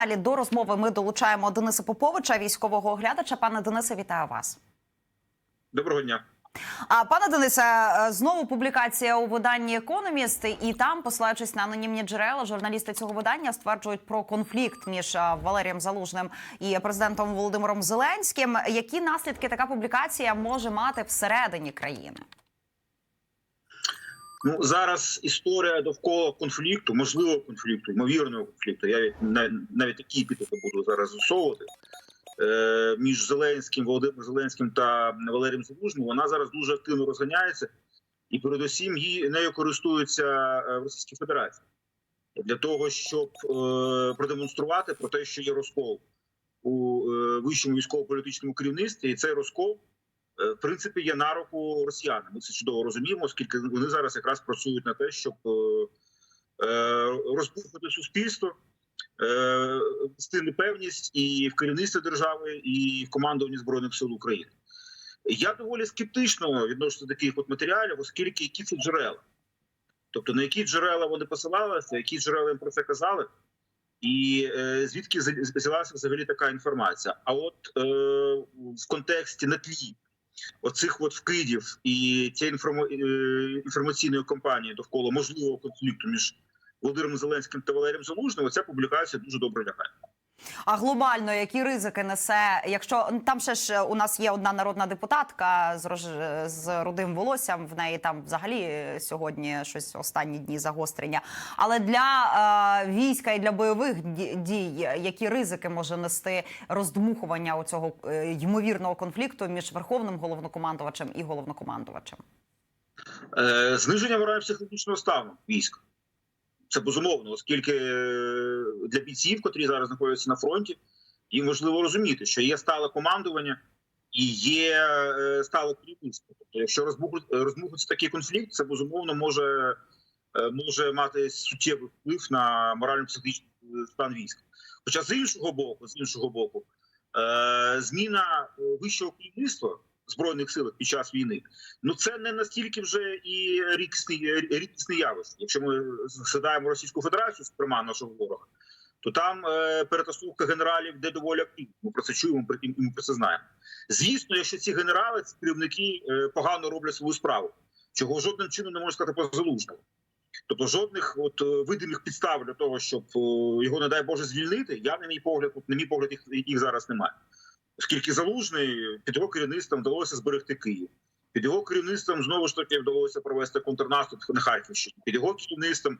Далі до розмови ми долучаємо Дениса Поповича, військового оглядача. Пане Денисе, вітаю вас. Доброго дня. А пане Денисе, е, знову публікація у виданні Економіст, і там, посилаючись на анонімні джерела, журналісти цього видання стверджують про конфлікт між е, Валерієм Залужним і президентом Володимиром Зеленським. Які наслідки така публікація може мати всередині країни? Ну зараз історія довкола конфлікту, можливого конфлікту, ймовірного конфлікту. Я навіть, навіть такі епітети буду зараз застосовувати е, між Зеленським, Володимиром Зеленським та Валерієм Залужним. Вона зараз дуже активно розганяється, і передусім її нею користуються е, Російській Федерації для того, щоб е, продемонструвати про те, що є розкол у е, вищому військово-політичному керівництві, і цей розкол. Е, В принципі, є на руку росіянам. Ми це чудово розуміємо, оскільки вони зараз якраз працюють на те, щоб е, е, розбухати суспільство, вести непевність і в керівництві держави, і в командуванні збройних сил України. Я доволі скептично відносно до таких от матеріалів, оскільки які це джерела. Тобто на які джерела вони посилалися, які джерела їм про це казали, і е, звідки взя- взялася взагалі така інформація. А от е, в контексті на тлі оцих от вкидів і цієї е, інформаційної кампанії довкола можливого конфлікту між Володимиром Зеленським та Валерієм Залужним, ця публікація дуже добре лягає. А глобально які ризики несе? Якщо ну, там ще ж у нас є одна народна депутатка з рож... з рудим волоссям, в неї там взагалі е, сьогодні щось останні дні загострення. Але для е, війська і для бойових ді- дій, які ризики може нести роздмухування у цього е, ймовірного конфлікту між верховним головнокомандувачем і головнокомандувачем? Е, зниження морально-психологічного стану військ. Це безумовно, оскільки е, для бійців, котрі зараз знаходяться на фронті, їм важливо розуміти, що є стале командування і є е, стале керівництво. Тобто, якщо розбухнеться такий конфлікт, це безумовно може, е, може мати суттєвий вплив на морально-психологічний стан війська. Хоча з іншого боку, з іншого боку, зміна вищого керівництва збройних силах під час війни ну це не настільки вже і рідкісне, рідкісне явище. Якщо ми згадаємо Російську Федерацію, зокрема нашого ворога, то там е, перетасовка генералів де доволі активна. Ми про це чуємо і ми про це знаємо. Звісно, якщо ці генерали, ці керівники е, погано роблять свою справу, чого жодним чином не можна сказати про залужного. Тобто жодних от е, видимих підстав для того, щоб е, його, не дай Боже, звільнити, я на мій погляд, на мій погляд, їх, їх зараз немає. Оскільки залужний під його керівництвом вдалося зберегти Київ. Під його керівництвом знову ж таки вдалося провести контрнаступ на Харківщині. Під його керівництвом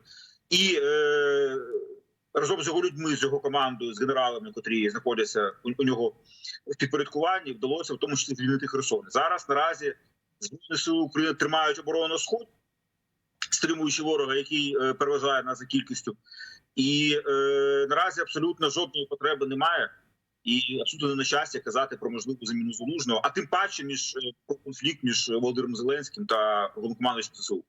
і е, разом з його людьми, з його командою, з генералами, котрі знаходяться у, у нього в підпорядкуванні, вдалося в тому числі звільнити Херсон. Зараз наразі збройні сили України тримають оборону сход, стримуючи ворога, який е, переважає нас за кількістю, і е, наразі абсолютно жодної потреби немає. І абсолютно не на щастя казати про можливу заміну залужного, а тим паче між е, про конфлікт між Володимиром Зеленським та головнокомандуючим ЗСУ.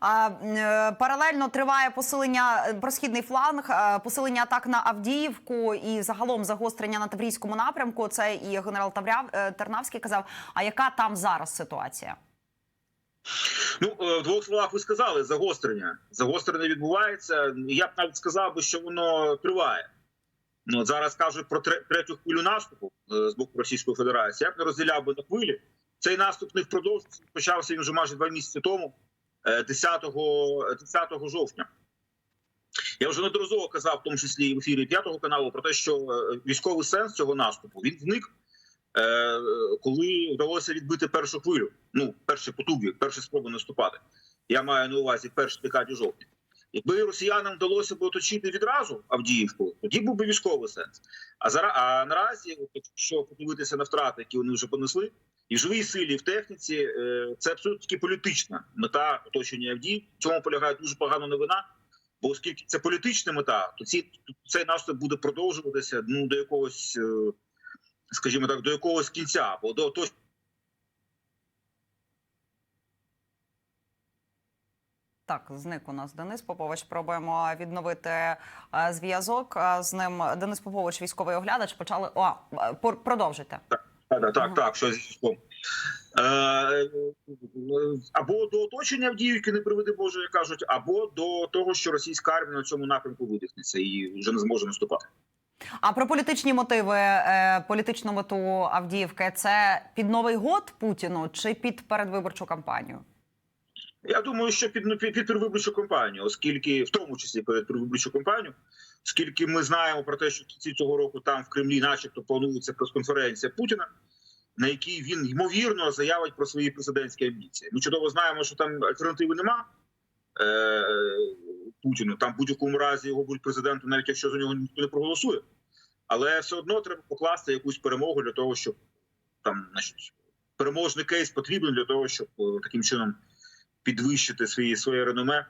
А е, паралельно триває посилення е, про східний фланг, е, посилення атак на Авдіївку і загалом загострення на Таврійському напрямку. Це і генерал Тавряв е, Тернавський казав. А яка там зараз ситуація? Ну е, в двох словах ви сказали загострення. Загострення відбувається. Я б навіть сказав би, що воно триває. Ну от зараз кажуть про третю хвилю наступу е, з боку Російської Федерації. Я б не розділяв би на хвилі. Цей наступ не впродовж почався він вже майже два місяці тому, е, 10, 10 жовтня. Я вже неодноразово казав, в тому числі в ефірі п'ятого каналу, про те, що е, військовий сенс цього наступу він зник, коли вдалося відбити першу хвилю. Ну, перші потуги, перші спроби наступати. Я маю на увазі перші декаді жовтня. Якби росіянам вдалося б оточити відразу Авдіївку, тоді був би військовий сенс. А зараз а наразі, якщо подивитися на втрати, які вони вже понесли, і в живій силі, і в техніці, е, це абсолютно політична мета оточення Авдіївки. В цьому полягає дуже погана новина. Бо оскільки це політична мета, то ці цей наступ буде продовжуватися ну до якогось, е, скажімо так, до якогось кінця, або до того. Так, зник у нас Денис Попович. Пробуємо відновити е, зв'язок е, з ним. Денис Попович, військовий оглядач. Почали о е, продовжуйте. Так, так, так, так, зі зв'язком. Або до оточення Авдіївки, не приведи Боже, як кажуть, або до того, що російська армія на цьому напрямку видихнеться і вже не зможе наступати. А про політичні мотиви, політичну мету Авдіївки це під Новий год Путіну чи під передвиборчу кампанію? Я думаю, що ну, під, під передвиборчу кампанію, оскільки в тому числі перед передвиборчу кампанію, оскільки ми знаємо про те, що в кінці цього року там в Кремлі, начебто, планується прес-конференція Путіна, на якій він ймовірно заявить про свої президентські амбіції. Ми чудово знаємо, що там альтернативи нема е, Путіну. Там в будь-якому разі його будуть президентом, навіть якщо за нього ніхто не проголосує. Але все одно треба покласти якусь перемогу для того, щоб там значить, переможний кейс потрібен для того, щоб е, таким чином підвищити свої своє реноме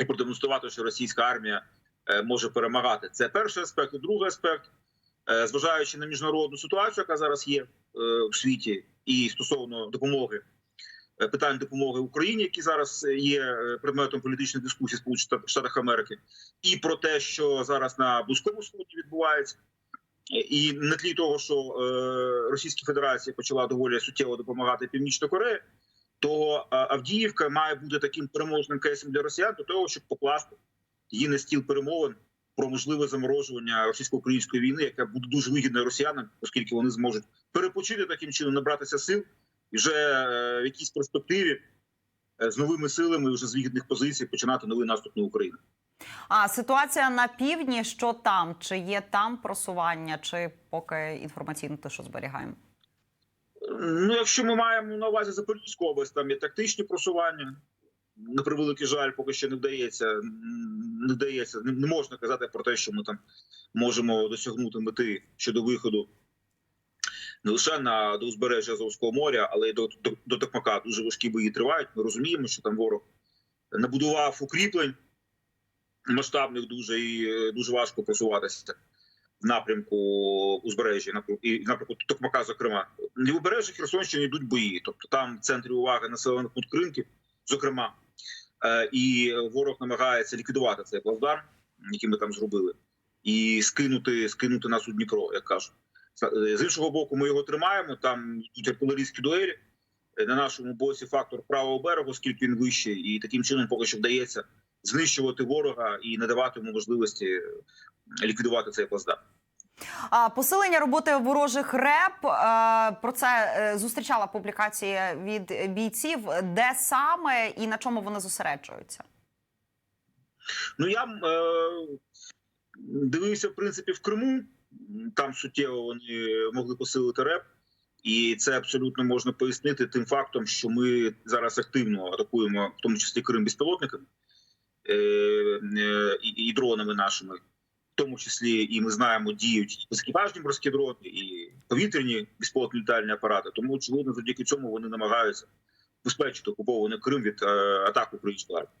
і продемонструвати, що російська армія е, може перемагати. Це перший аспект. Другий аспект, е, зважаючи на міжнародну ситуацію, яка зараз є е, в світі, і стосовно допомоги. Питань допомоги Україні, які зараз є предметом політичної дискусії Сполучених Штатах Америки, і про те, що зараз на близькому сході відбувається, і на тлі того, що Російська Федерація почала доволі суттєво допомагати Північній Кореї, то Авдіївка має бути таким переможним кейсом для росіян до того, щоб покласти її на стіл перемовин про можливе заморожування російсько-української війни, яка буде дуже вигідна росіянам, оскільки вони зможуть перепочити таким чином, набратися сил і вже е, в якійсь перспективі е, з новими силами, вже з вигідних позицій починати новий наступ на Україну. А ситуація на півдні, що там? Чи є там просування, чи поки інформаційно те, що зберігаємо? Ну, якщо ми маємо на увазі Запорізьку область, там є тактичні просування. На превеликий жаль, поки що не вдається. Не вдається, не, можна казати про те, що ми там можемо досягнути мети щодо виходу не лише на до узбережжя Азовського моря, але й до, до, до Токмака. Дуже важкі бої тривають. Ми розуміємо, що там ворог набудував укріплень масштабних дуже і е, дуже важко просуватися напрямку узбережжя і в напрямку Токмака, зокрема, лівобережжя Херсонщини йдуть бої. Тобто там в центрі уваги населених пункт Кринків, зокрема, Е, і ворог намагається ліквідувати цей плацдарм, який ми там зробили, і скинути, скинути нас у Дніпро, як кажуть. З іншого боку, ми його тримаємо. Там йдуть артилерійські дуелі. Е, На нашому боці фактор правого берегу, оскільки він вищий, і таким чином поки що вдається знищувати ворога і не давати йому можливості е, ліквідувати цей плацдарм. А посилення роботи ворожих РЕП е, про це е, зустрічала публікація від бійців. Де саме і на чому вони зосереджуються? Ну я е, дивився в принципі в Криму. Там суттєво вони могли посилити реп, і це абсолютно можна пояснити тим фактом, що ми зараз активно атакуємо, в тому числі Крим безпілотниками е, е, і, і дронами нашими. В тому числі і ми знаємо, діють і морські дрони, і повітряні безпілотні літальні апарати. Тому очевидно, завдяки цьому вони намагаються безпечити окупований Крим від е, атак української армії.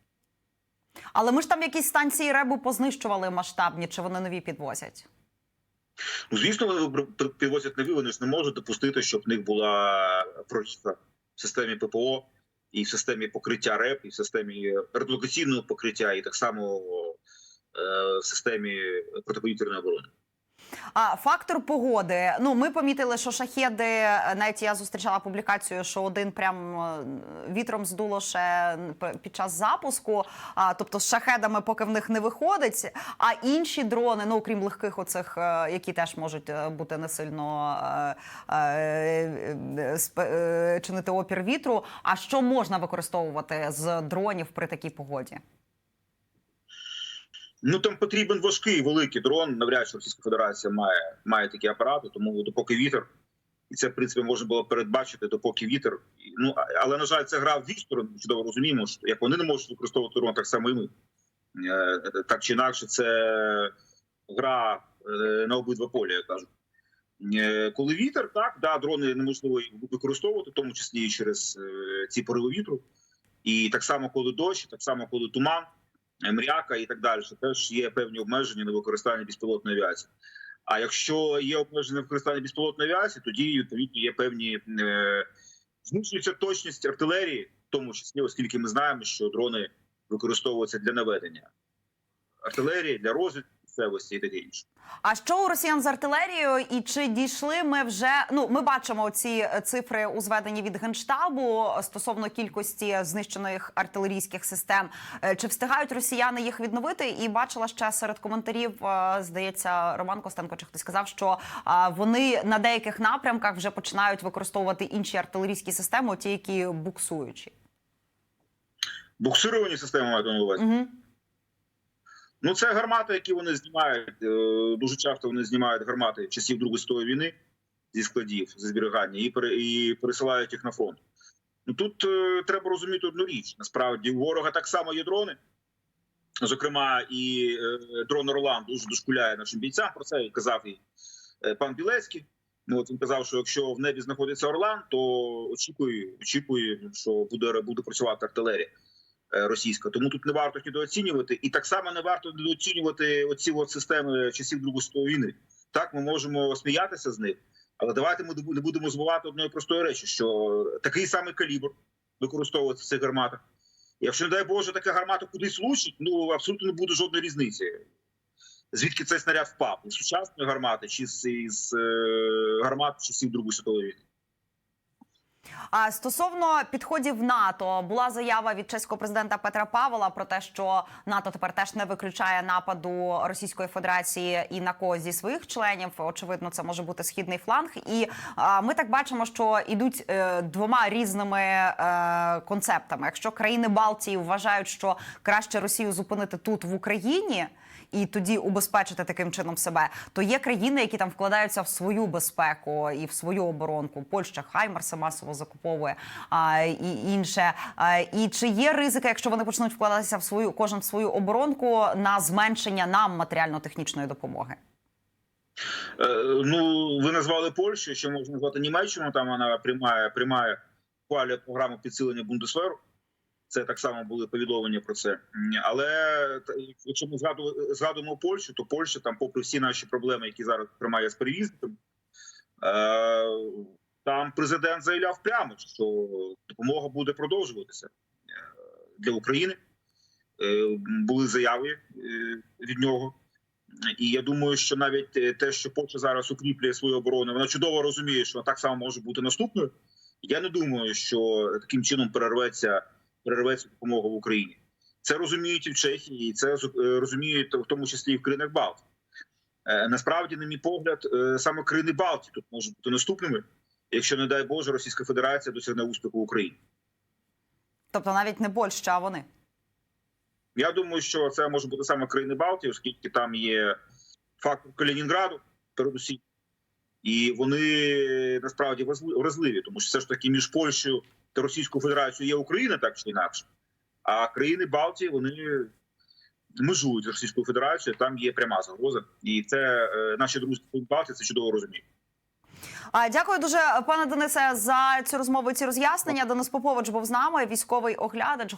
Але ми ж там якісь станції РЕБу познищували масштабні, чи вони нові підвозять? Ну, звісно, вони пр- підвозять нові, вони ж не можуть допустити, щоб в них була прорізка в системі ППО і в системі покриття РЕП, і в системі редлокаційного покриття, і так само е, в системі протиповітряної оборони. А фактор погоди. Ну ми помітили, що шахеди, навіть я зустрічала публікацію, що один прям е, вітром здуло ще під час запуску. А тобто з шахедами, поки в них не виходить. А інші дрони, ну окрім легких, оцих, е, які теж можуть е, бути не сильно е, е, е, е, чинити опір вітру. А що можна використовувати з дронів при такій погоді? Ну там потрібен важкий великий дрон. Навряд чи Російська Федерація має має такі апарати, тому допоки вітер, і це в принципі можна було передбачити, допоки вітер. Ну але на жаль, це гра в дві. Чудово розуміємо, що як вони не можуть використовувати дрон, так само і ми. Е, Так чи інакше, це гра е, на обидва поля, як кажуть. Е, Коли вітер, так да, дрони неможливо використовувати, в тому числі і через ці пориви вітру. І так само, коли дощ, так само, коли туман, мряка і так далі, теж є певні обмеження на використання безпілотної авіації. А якщо є обмеження на використання безпілотної авіації, тоді відповідно є певні е, знищується точність артилерії, в тому числі, оскільки ми знаємо, що дрони використовуються для наведення артилерії, для розвідки, місцевості і таке інше. А що у росіян з артилерією, і чи дійшли ми вже? Ну, ми бачимо ці цифри у зведенні від генштабу стосовно кількості знищених артилерійських систем. Е, Чи встигають росіяни їх відновити? І бачила ще серед коментарів, е, здається, Роман Костенко чи хтось сказав, що е, вони на деяких напрямках вже починають використовувати інші артилерійські системи, ті, які буксуючі. Буксировані системи мають на увазі. Угу. Ну, це гармати, які вони знімають. е, Дуже часто вони знімають гармати часів Другої світової війни зі складів зі зберігання і і пересилають їх на фронт. Ну тут е, треба розуміти одну річ. Насправді у ворога так само є дрони. Зокрема, і е, дрон Орлан дуже дошкуляє нашим бійцям. Про це казав і пан Білецький. Ну, от він казав, що якщо в небі знаходиться Орлан, то очікує, очікує, що буде, буде працювати артилерія російська. Тому тут не варто недооцінювати, і так само не варто недооцінювати оці от системи часів Другої світової війни. Так, ми можемо сміятися з них, але давайте ми не будемо забувати одної простої речі: що такий самий калібр використовується в цих гарматах. Якщо, не дай Боже, така гармата кудись влучить, ну абсолютно не буде жодної різниці. Звідки цей снаряд впав? Із сучасної гармати чи з, із е, гармат часів Другої світової війни? Стосовно підходів НАТО була заява від чеського президента Петра Павла про те, що НАТО тепер теж не виключає нападу Російської Федерації і на когось зі своїх членів. Очевидно, це може бути східний фланг. І ми так бачимо, що йдуть е, двома різними е, концептами. Якщо країни Балтії вважають, що краще Росію зупинити тут в Україні. І тоді убезпечити таким чином себе, то є країни, які там вкладаються в свою безпеку і в свою оборонку. Польща Хаймерси масово закуповує а, і інше. А, і чи є ризики, якщо вони почнуть вкладатися в свою кожен в свою оборонку на зменшення нам матеріально-технічної допомоги? Е, ну, ви назвали Польщу, ще можна назвати Німеччину. Там вона приймає приймає програму підсилення Бундесверу. Це так само були повідомлення про це. Але якщо ми згадуємо, Польщу, то Польща там, попри всі наші проблеми, які зараз тримає з перевізниками, е, там президент заявляв прямо, що допомога буде продовжуватися е, для України. Е, Були заяви від нього. І я думаю, що навіть те, що Польща зараз укріплює свою оборону, вона чудово розуміє, що так само може бути наступною. Я не думаю, що таким чином перерветься перерветься допомога в Україні. Це розуміють і в Чехії, і це е, розуміють в тому числі і в країнах Балтії. Е, Насправді, на мій погляд, е, саме країни Балтії тут можуть бути наступними, якщо не дай Боже, Російська Федерація досягне успіху в Україні. Тобто навіть не Польща, а вони. Я думаю, що це може бути саме країни Балтії, оскільки там є фактор Калінінграду, передусім, і вони насправді вразли- вразливі, тому що все ж таки між Польщею та Російською Федерацією є Україна, так чи інакше. А країни Балтії вони межують з Російською Федерацією, там є пряма загроза, і це е, наші друзі Балтії це чудово розуміють. Дякую дуже, пане Денисе, за цю розмову. Ці роз'яснення. Денис Попович був з нами, військовий оглядач.